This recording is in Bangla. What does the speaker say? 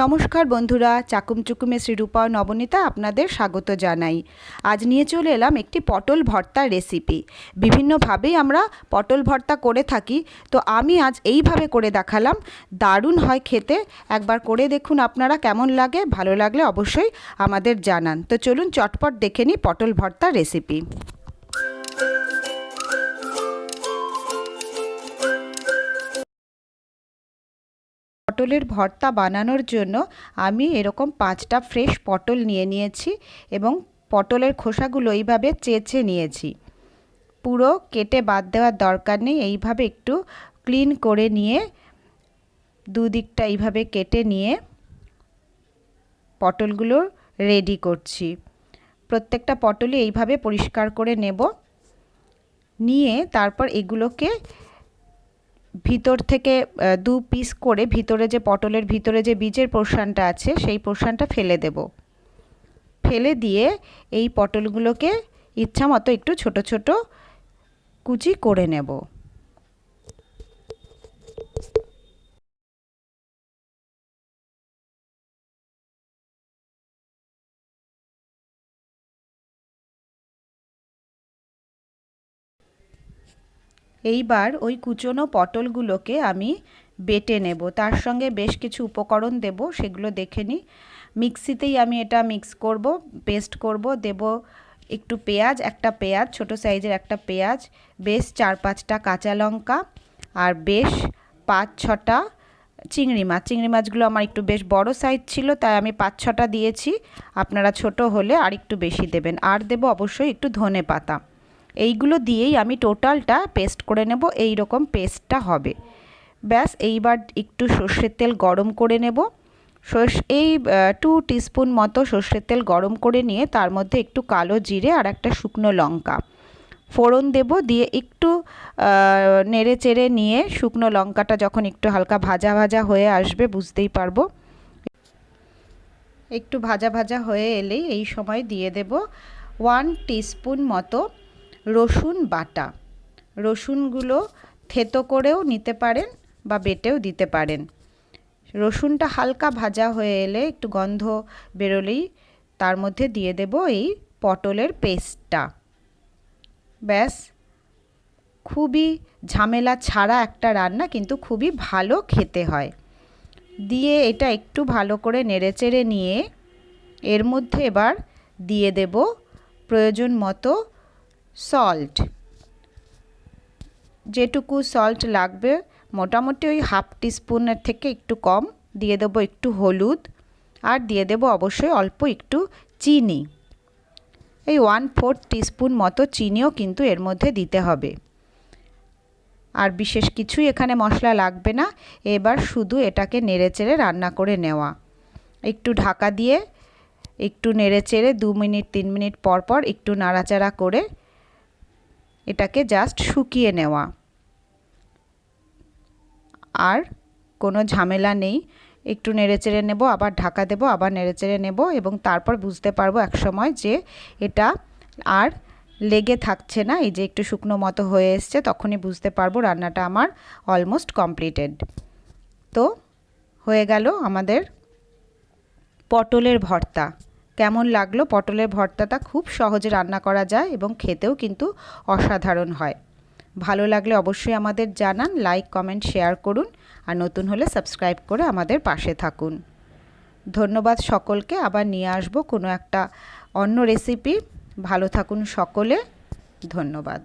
নমস্কার বন্ধুরা, চাকুম চুকুমে শ্রীরূপা নবনীতা আপনাদের স্বাগত জানাই। আজ নিয়ে চলে এলাম একটি পটল ভর্তা রেসিপি বিভিন্নভাবেই আমরা পটল ভর্তা করে থাকি, তো আমি আজ এইভাবে করে দেখালাম। দারুণ হয় খেতে। একবার করে দেখুন আপনারা কেমন লাগে, ভালো লাগলে অবশ্যই আমাদের জানান। তো চলুন চটপট দেখে নিই পটল ভর্তা রেসিপি পটলের ভর্তা বানানোর জন্য আমি এরকম পাঁচটা ফ্রেশ পটল নিয়ে নিয়েছি এবং পটলের খোসাগুলো এইভাবে চেঁচে নিয়েছি। পুরো কেটে বাদ দেওয়ার দরকার নেই, এইভাবে একটু ক্লিন করে নিয়ে দুদিকটা এইভাবে কেটে নিয়ে পটলগুলো রেডি করছি। প্রত্যেকটা পটলই এইভাবে পরিষ্কার করে নেব। নিয়ে তারপর এগুলোকে ভিতর থেকে দু পিস করে ভিতরে যে পটলের ভিতরে যে বীজের পোর্শানটা আছে, সেই পোর্শানটা ফেলে দেব। ফেলে দিয়ে এই পটলগুলোকে ইচ্ছা মতো একটু ছোট ছোট কুচি করে নেব। এইবার ওই কুচনো পটলগুলোকে আমি বেটে নেব। তার সঙ্গে বেশ কিছু উপকরণ দেব, সেগুলো দেখে নিই। মিক্সিতেই আমি এটা মিক্স করব, পেস্ট করব, দেব একটু পেঁয়াজ, একটা পেঁয়াজ, ছোট সাইজের একটা পেঁয়াজ, বেশ চার পাঁচটা কাঁচা লঙ্কা, আর বেশ পাঁচ ছটা চিংড়ি মাছ। চিংড়ি মাছগুলো আমার একটু বেশ বড় সাইজ ছিল, তাই আমি পাঁচ ছটা দিয়েছি। আপনারা ছোট হলে আর একটু বেশি দেবেন। আর দেব অবশ্যই একটু ধনে পাতা। এইগুলো দিয়েই আমি টোটালটা পেস্ট করে নেব এই রকম পেস্টটা হবে। ব্যাস, এইবার একটু সর্ষের তেল গরম করে নেব। এই টু টিস্পুন মতো সর্ষের তেল গরম করে নিয়ে তার মধ্যে একটু কালো জিরে আর একটা শুকনো লঙ্কা। ফোড়ন দেব, দিয়ে একটু নেড়ে চেড়ে নিয়ে শুকনো লঙ্কাটা যখন একটু হালকা ভাজা ভাজা হয়ে আসবে, বুঝতেই পারব। একটু ভাজা ভাজা হয়ে এলেই এই সময় দিয়ে দেব ওয়ান টিস্পুন মতো রসুন বাটা। রসুনগুলো থেতো করেও নিতে পারেন বা বেটেও দিতে পারেন। রসুনটা হালকা ভাজা হয়ে এলে একটু গন্ধ বেরোলেই তার মধ্যে দিয়ে দেব এই পটলের পেস্টটা। ব্যাস। খুবই ঝামেলা ছাড়া একটা রান্না কিন্তু খুবই ভালো খেতে হয়। দিয়ে এটা একটু ভালো করে নেড়েচেড়ে নিয়ে এর মধ্যে এবার দিয়ে দেব প্রয়োজন মতো সল্ট যেটুকু সল্ট লাগবে, মোটামুটি ওই হাফ টিস্পুনের থেকে একটু কম। দিয়ে দেবো একটু হলুদ আর দিয়ে দেবো অবশ্যই অল্প একটু চিনি। এই ওয়ান ফোর্থ টিস্পুন মতো চিনিও কিন্তু এর মধ্যে দিতে হবে। আর বিশেষ কিছুই এখানে মশলা লাগবে না। এবার শুধু এটাকে নেড়েচেড়ে রান্না করে নেওয়া। একটু ঢাকা দিয়ে একটু নেড়েচেড়ে দু মিনিট, তিন মিনিট পর পর একটু নাড়াচাড়া করে এটাকে জাস্ট শুকিয়ে নেওয়া। আর কোনো ঝামেলা নেই, একটু নেড়েচেড়ে নেব, আবার ঢাকা দেব, আবার নেড়েচেড়ে নেব এবং তারপর বুঝতে পারব একসময় যে এটা আর লেগে থাকছে না, এই যে একটু শুকনো মতো হয়ে এসছে, তখনই বুঝতে পারব রান্নাটা আমার অলমোস্ট কমপ্লিটেড তো হয়ে গেল আমাদের পটলের ভর্তা। কেমন লাগল পটলের ভর্তাটা? খুব সহজে রান্না করা যায় এবং খেতেও কিন্তু অসাধারণ হয়। ভালো লাগলে অবশ্যই আমাদের জানান লাইক কমেন্ট শেয়ার করুন আর নতুন হলে সাবস্ক্রাইব করে আমাদের পাশে থাকুন। ধন্যবাদ সকলকে। আবার নিয়ে আসব কোনো একটা অন্য রেসিপি ভালো থাকুন সকলে। ধন্যবাদ।